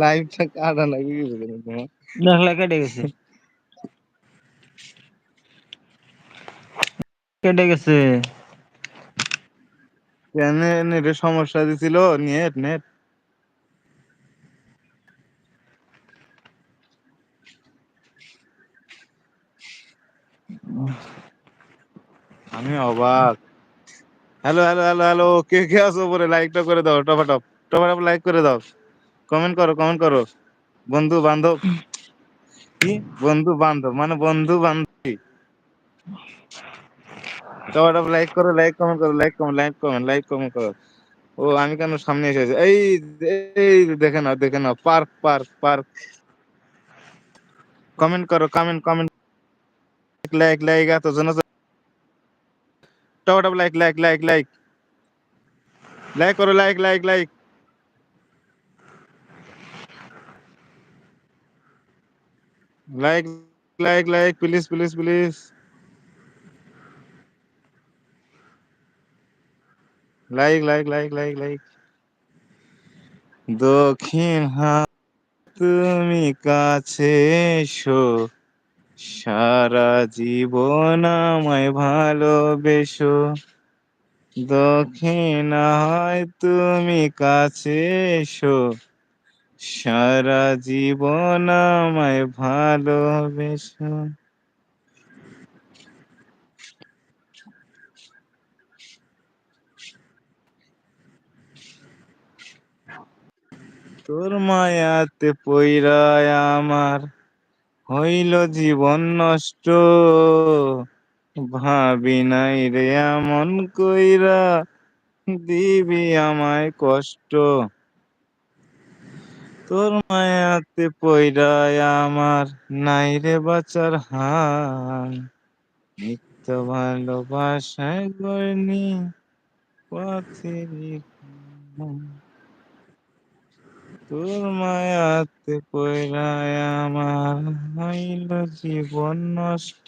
লাইভটা কাটা লাগি গেছে তোমার দেখলা কেটে গেছে। কেটে গেছে। কেন নেটের সমস্যা দিছিল নেট নেট। আমি অবাক। হ্যালো হ্যালো হ্যালো হ্যালো কে কে আছো উপরে? লাইকটা করে দাও টপাটপ। টপাটপ লাইক করে দাও। কমেন্ট করো কমেন্ট করো। বন্ধু বান্ধব। কি? বন্ধু বান্ধব মানে বন্ধু বান্ধবী। টপাটপ লাইক করো লাইক কমেন্ট করো like comment like comment like comment করো। ও, আমি কেন সামনে এসেছি এই এই দেখে নাও দেখে নাও। পার্ক পার্ক পার্ক কমেন্ট করো কমেন্ট কমেন্ট লাইক লাইক এত জন টপাটপ like like like like like করো like like like like like like please please please like like like like like দক্ষিণ হাত তুমি কাছে এসো। সারা জীবন আমায় ভালোবেসো। দক্ষিণ হয় তুমি কাছে এসো। সারা জীবন আমায় ভালোবেসো। তোর মায়াতে পইরায় আমার হইল জীবন নষ্ট। ভাবি নাই রে এমন কইরা দিবি আমায় কষ্ট। তোর মায়াতে পইরায় আমার নাই রে বাচার হাল। নিত্য ভালোবাসায় গড়নি পথেরই তোর মায়াতে পইরায় আমার হইল জীবন নষ্ট।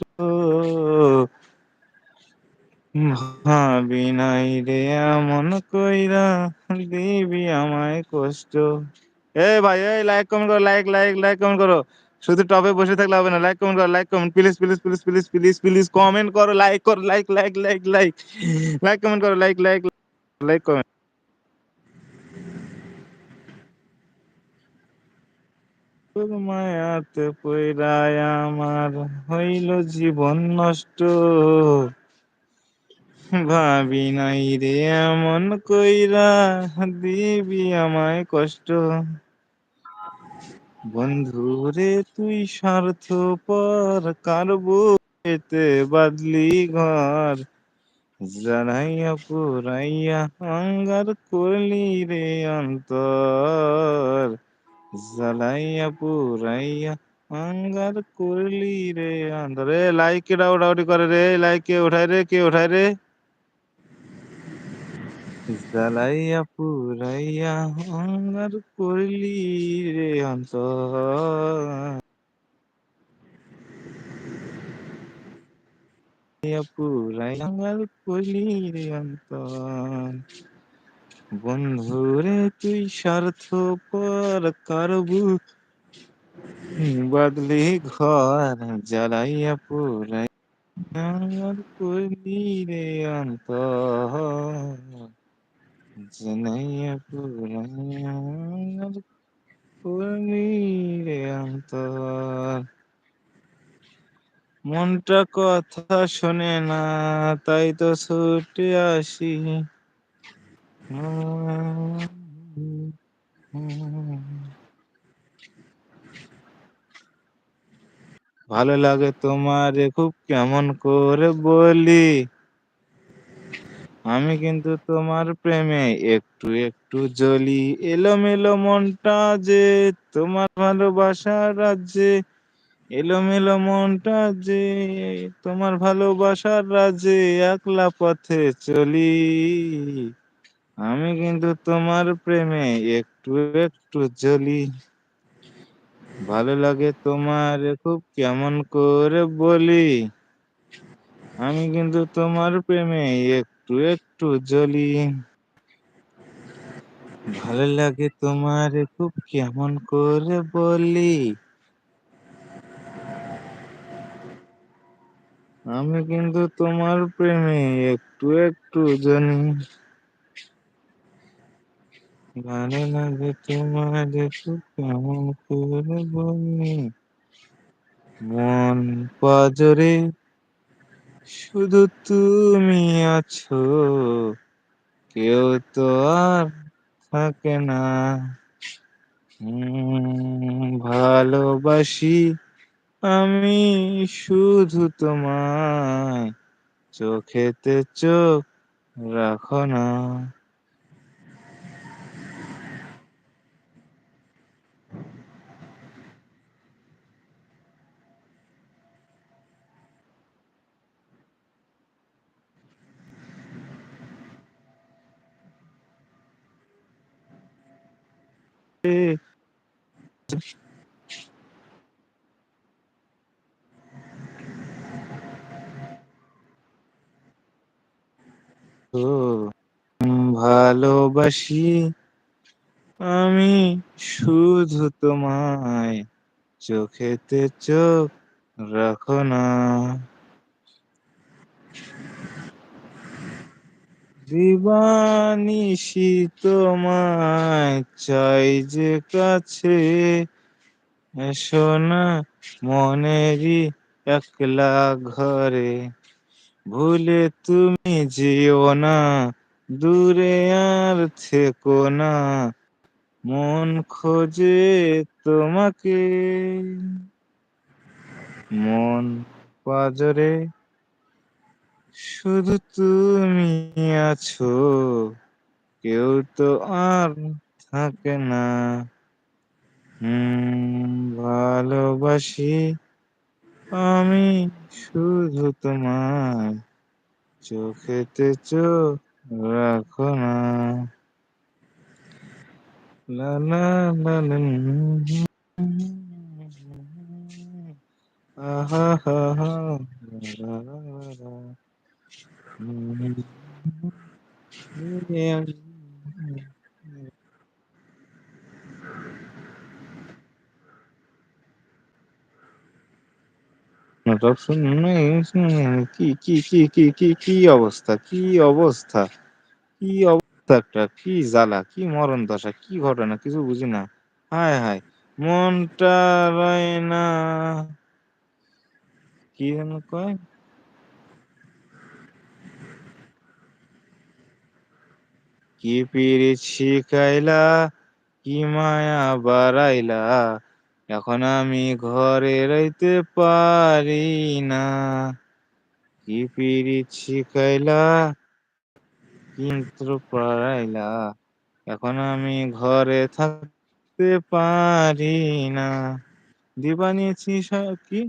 ভাবি নাই রে এমন কইরা দিবি আমায় কষ্ট। এই ভাই, এই লাইক কমেন্ট করো লাইক লাইক লাইক কমেন্ট করো। শুধু টপে বসে থাকলে হবে না লাইক কমেন্ট করো like comment please please please please please please comment করো লাইক করো like like like like like comment করো লাইক লাইক লাইক কমেন্ট তোর মায়াতে পইরায় আমার হইল জীবন নষ্ট। ভাবি নাই রে, এমন কইরা দিবি আমায় কষ্ট। বন্ধু রে, তুই স্বার্থ পর কার বুকেতে বাদলি ঘর? জানাইয়া পুরাইয়া অঙ্গার করলি রে অন্তর। জ্বালাইয়া পুরাইয়া অঙ্গার করলি রে অন্তর। রে লাইক কে ডাউডাউটি করে রে লাইক কে উঠায় রে, কে উঠায় রে? জ্বালাইয়া পুরাইয়া অঙ্গার করলি রে জ্বালাইয়া পুরাইয়া অঙ্গার করলি রে অন্তর। বন্ধুরে তুই স্বার্থ পর কারবু। বদলি ঘর জ্বালাইয়া পুরাই আমার করলি রে অন্তর। মনটা কথা শোনে না, তাই তো ছুটে আসি। ভালো লাগে তোমারে খুব কেমন করে বলি। আমি কিন্তু তোমার প্রেমে একটু একটু জ্বলি, এলোমেলো মনটা যে তোমার ভালোবাসার রাজ্যে, এলোমেলো মনটা যে তোমার ভালোবাসার রাজ্যে একলা পথে চলি। আমি কিন্তু তোমার প্রেমে একটু একটু জ্বলি। ভালো লাগে তোমার খুব কেমন করে বলি। আমি কিন্তু তোমার প্রেমে একটু একটু একটু জ্বলি। ভালো লাগে তোমারে খুব, কেমন করে বলি? আমি কিন্তু তোমার প্রেমে একটু একটু জানি ভালো লাগে তোমারে খুব, কেমন করে বলি? মন পাজরে শুধু তুমি আছো, কেউ তো আর থাকে না। ভালোবাসি আমি শুধু তোমায়, চোখেতে চোখ রাখো না। ভালোবাসি আমি শুধু তোমায়। চোখেতে চোখ রাখো না। দিবানিশি তোমায় চাই যে কাছে। এসো না মনেরই একলা ঘরে। ভুলে তুমি যেও না, দূরে আর থেকো না। মন খোঁজে তোমাকে। মন পাজরে শুধু তুমি আছো কেউ তো আর থাকে না হুম ভালোবাসি আমি শুধু তোমায় চোখেতে চোখ রাখো না আহা হা হা লা লা। কি কি কি অবস্থা? কি অবস্থা? কি অবস্থা একটা? কি জ্বালা? কি মরণ দশা? কি ঘটনা? কিছু বুঝি না। হায় হায়। মনটা রয় না। কি যেন কয়? কি পিরিত শিখাইলা, কি মায়া বাড়াইলা, এখন আমি ঘরে রইতে পারি না। কি পিরিত শিখাইলা, কি পারাইলা এখন আমি ঘরে থাকতে পারি না। দিবা নিয়েছি কি?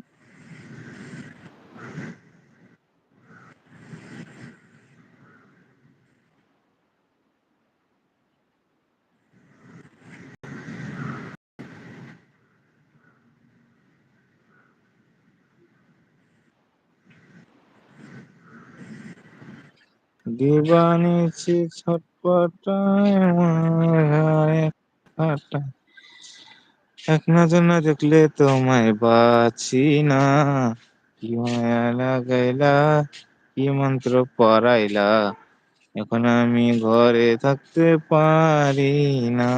দিবা নিয়েছি ছটপটায়। এক নজর না দেখলে তোমায় বাঁচি না কি মায়া লাগাইলা, কি মন্ত্র পড়াইলা, এখন আমি ঘরে থাকতে পারি না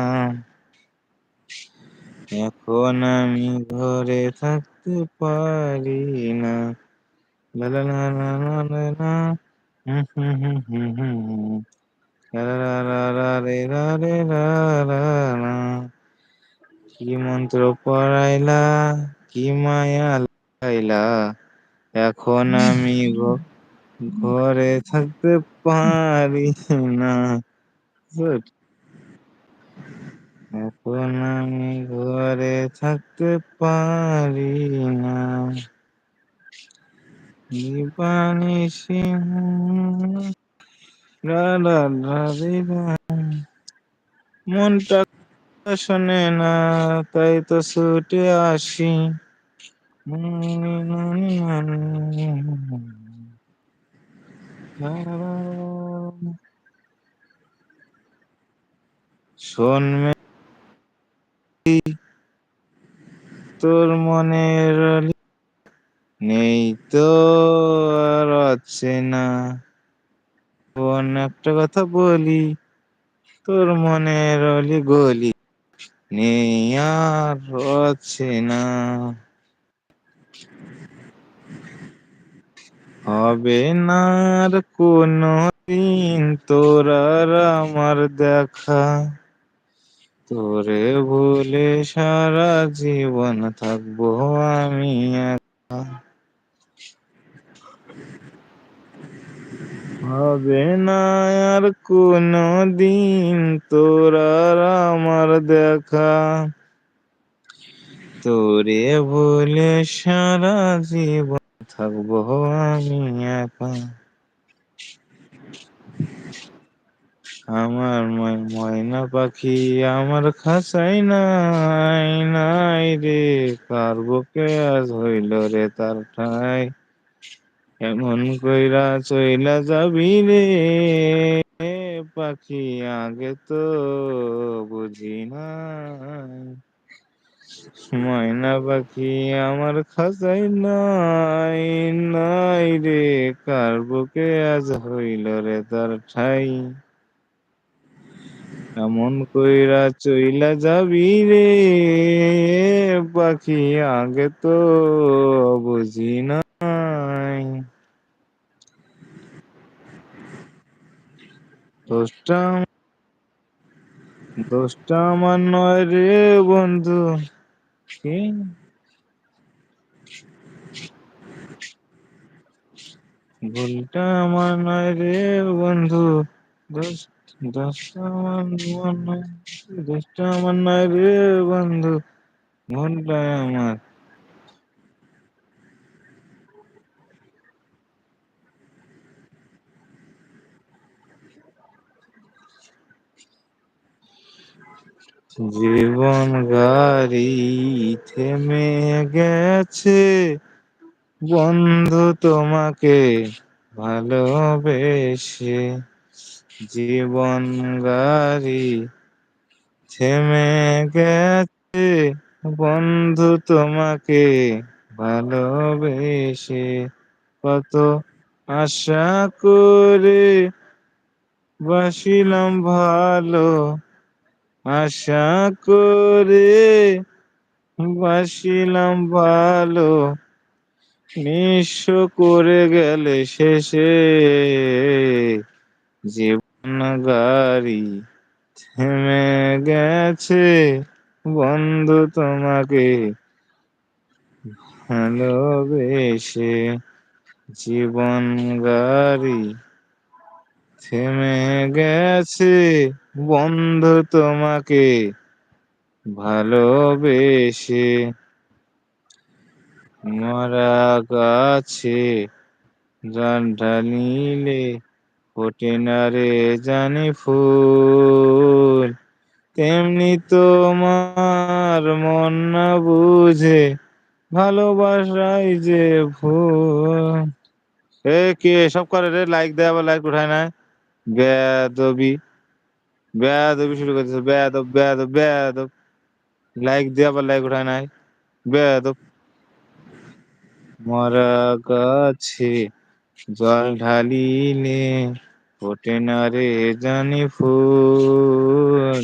এখন আমি ঘরে থাকতে পারি না লা লা। কি মন্ত্র পড়াইলা, কি মায়া লাগাইলা? এখন আমি ঘ- ঘরে থাকতে পারি না. এখন আমি ঘরে থাকতে পারি না নিবানিসি লা লা লা রে লা। মনটা শোনে না তাই তো ছুটে আসি। তোর মনের নেই তো আর অচেনা বোন একটা কথা বলি, তোর মনের অলি গলি নেই আর অচেনা হবে না আর কোনো দিন তোর আর আমার দেখা। তোরে ভুলে সারা জীবন থাকব আমি একা। হবে না আর কোনো দিন তোর আর আমার দেখা। তোরে বলে সারা জীবন থাকব আমি একা। আমার ময়- ময়না পাখি আমার খাঁচাই নাই নাই রে, কার বুকে আজ হইল রে তার ঠাই? এমন কইরা চইলা যাবি রে? পাখি আগে তো বুঝি নাই। ময়না পাখি আমার খাঁচাই নাই নাই রে। কার বুকে আজ হইল রে তার ঠাই? এমন কইরা চইলা যাবি রে? পাখি আগে তো বুঝি নাই। দোষটা দোষটা আমার নয় রে বন্ধু। কি? ভুলটা আমার নয় রে বন্ধু। দোষটা আমার নয় রে বন্ধু। ভুলটা আমার জীবন গাড়ি থেমে গেছে বন্ধু তোমাকে ভালোবেসে জীবন গাড়ি থেমে গেছে বন্ধু তোমাকে ভালোবেসে কত আশা করে বাসিলাম ভালো আশা করে বাসিলাম ভালো। নিঃস্ব করে গেলে শেষে জীবন গাড়ি থেমে গেছে। বন্ধু তোমাকে ভালোবেসে জীবন গাড়ি থেমে গেছে। বন্ধু তোমাকে ভালোবেসে মরা গাছে জল ঢালিলে ফোটে না রে জানি ফুল। তেমনি তোমার মন না বুঝে ভালোবাসাই যে ভুল। এ কে, সব করে রে লাইক দেয় আবার লাইক উঠায় না। বেয়াদবি। বেয়াদবি শুরু করতেছে, বেয়াদব বেয়াদব বেয়াদব। লাইক দিয়ে আবার লাইক উঠায় নাই। বেয়াদব। মরা গাছে, জল ঢালিলে ফোটে না রে জানি ফুল।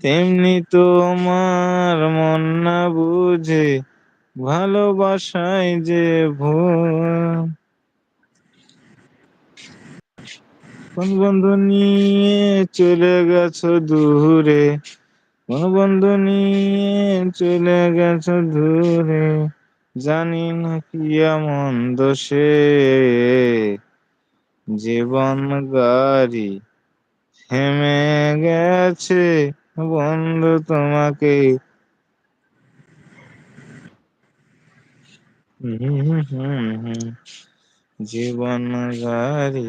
তেমনি তোমার মন না বুঝে, ভালোবাসায় যে ভুল। কোন বন্ধু নিয়ে চলে গেছো দূরে। কোন বন্ধু নিয়ে চলে গেছো দূরে। জানি না কি এমন দোষে। জীবন গাড়ি থেমে গেছে বন্ধু তোমাকে। জীবন গাড়ি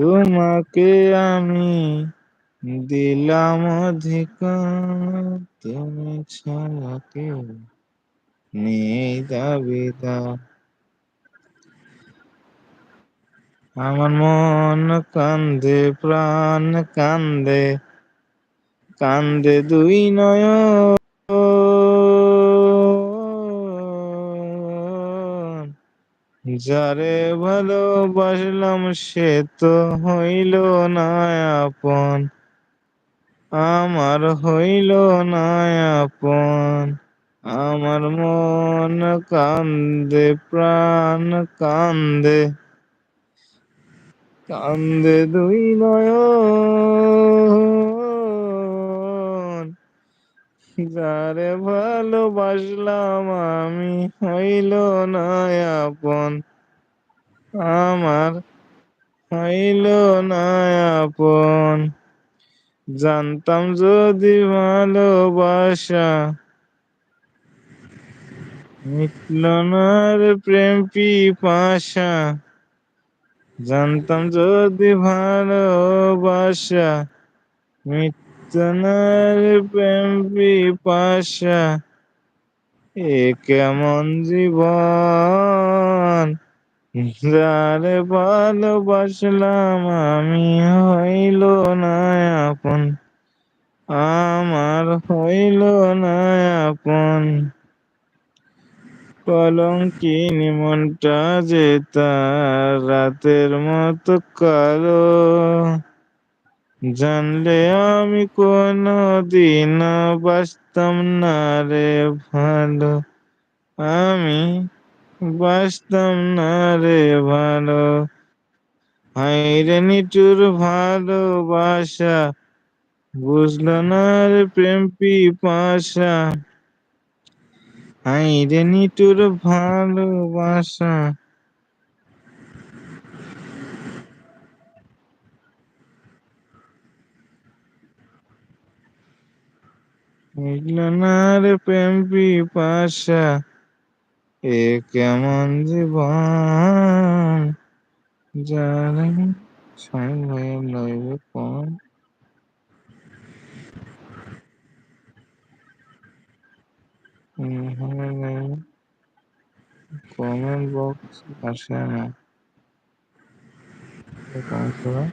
তোমাকে আমি দিলাম অধিকার তুমি ছাড়া কেউ নেই দাবিদার আমার মন কান্দে, প্রাণ কান্দে কান্দে দুই নয়ন। যারে ভালোবাসলাম সে তো হইল না আপন। আমার হইল না আপন। আমার মন কান্দে, প্রাণ কান্দে। কান্দে দুই নয়ন। যারে ভালোবাসলাম আমি হইল না আপন। আমার হইল না আপন। জানতাম যদি ভালোবাসা মিটল না রে প্রেম পিপাসা। জানতাম যদি ভালোবাসা মিটত না রে প্রেম পিপাসা এ কেমন জীবন? যারে ভালোবাসলাম আমি হইল না আপন, আমার হইল না আপন। কলঙ্কিনী মনটা যে তার রাতের মতো কালো। জানলে আমি কোনো দিন বাসতাম না রে ভালো। আমি বাসতাম না রে ভালো। হাইরে নিটুর ভালোবাসা, বুঝলো না রে প্রেম পিপাসা। হাইরে নিটুর ভালোবাসা। বুঝলো না রে প্রেম পিপাসা এ কেমন জীবন? সাইন ভাইয়া লাইভে কোন? কমেন্ট বক্স আসে না কমেন্ট করো এ কেমন জীবন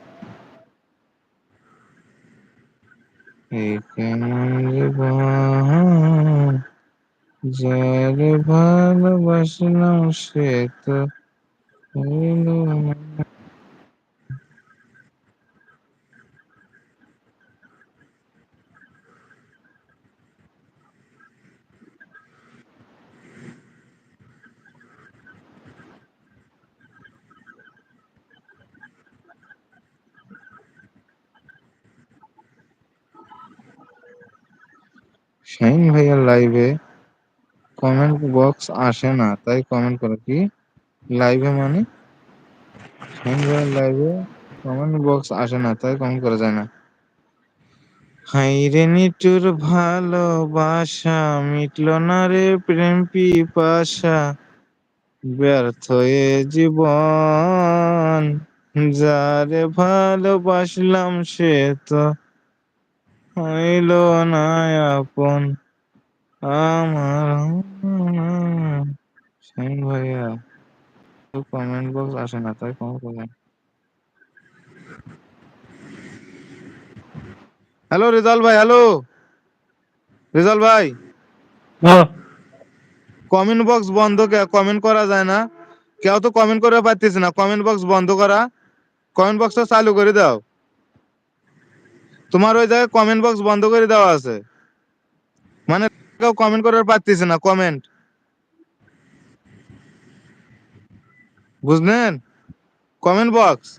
যারে ভালোবাসলাম সে তো শাহিন ভাইয়ার লাইভে কমেন্ট বক্স আসে না, তাই কমেন্ট করো কি? লাইভে মানে? শাহিন ভাইয়ার লাইভে কমেন্ট বক্স আসে না, তাই কমেন্ট করা যায় না। হাইরে নিটুর ভালোবাসা, মিটলো না রে প্রেম পিপাসা। ব্যর্থ এ জীবন, যারে ভালোবাসলাম সে তো হইল না আপন আমার। শাহিন ভাইয়া কমেন্ট বক্স আসে না তাই কমেন্ট করবেন। হ্যালো রেজাল ভাই হ্যালো রেজাল ভাই। কমেন্ট বক্স বন্ধ কে কমেন্ট করা যায় না। কেউ তো কমেন্ট করে পারতেছে না কমেন্ট বক্স বন্ধ করা। কমেন্ট বক্সটা চালু করে দাও। তোমার ওই জায়গায় কমেন্ট বক্স বন্ধ করে দেওয়া আছে। মানে কেউ কমেন্ট করে পারতেছে না কমেন্ট বুঝলেন? কমেন্ট বক্স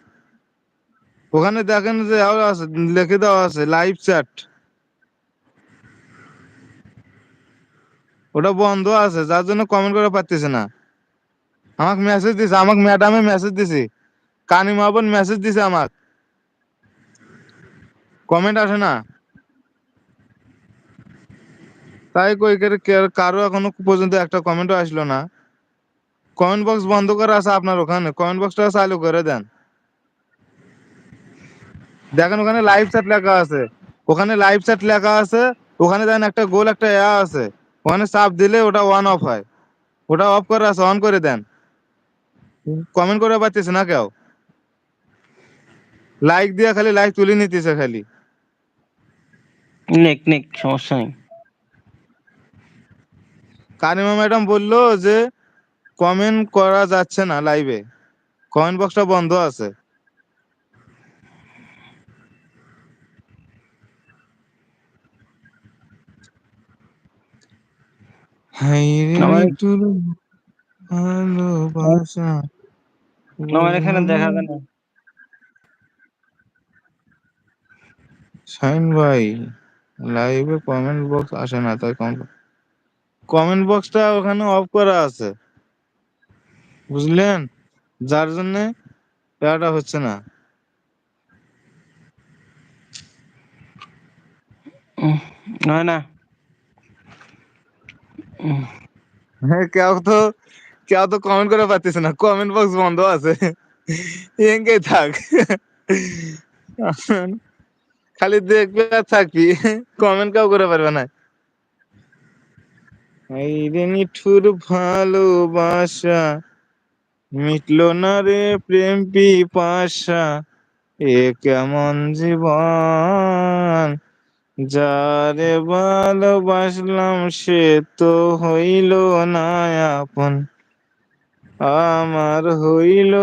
ওখানে দেখেন যে আছে, লিখে দেওয়া আছে লাইভ চ্যাট ওটা বন্ধ আছে, যার জন্য কমেন্ট করে পারতেছে না। আমাকে মেসেজ দিছে, আমাকে ম্যাডামে মেসেজ দিছে। কানি মাবন মেসেজ দিছে আমাকে। কমেন্ট আসে না। তাই কই করে এখনও পর্যন্ত একটা কমেন্টও আসলো না। কমেন্ট বক্স বন্ধ করা আছে আপনার ওখানে। কমেন্ট বক্সটা চালু করে দেন। দেখেন ওখানে লাইভ চ্যাট লেখা আছে। ওখানে লাইভ চ্যাট লেখা আছে। ওখানে দেন একটা গোল, একটা এয়া আছে। ওখানে চাপ দিলে ওটা ওয়ান অফ হয়। ওটা অফ করে আছে অন করে দেন। কমেন্ট করে পাচ্ছিস না কেউ। লাইক দিয়ে খালি লাইক তুলে নিতেছে খালি। নেক নেক সমস্যা নেই। কারিমা ম্যাডাম বলল যে কমেন্ট করা যাচ্ছে না লাইভে কমেন্ট বক্সটা বন্ধ আছে। এখানে দেখা যায় না। শাইন ভাই। লাইভে কমেন্ট বক্স আসে না তাই কমেন্ট কমেন্ট বক্সটা ওখানে অফ করা আছে। বুঝলেন? যার জন্য এটা হচ্ছে না। হয় না। হ্যাঁ কেউ তো কেউ তো কমেন্ট করে পাচ্ছিস না। কমেন্ট বক্স বন্ধ আছে। এঙ্গে থাক। খালি দেখবে আর থাকবি। কমেন্ট কেউ করে পারবে না। রে ভালোবাসা, মিটলো না রে প্রেম পিপাসা, এ কেমন জীবন? যারে ভালোবাসলাম সে তো হইল না আপন। আমার হইল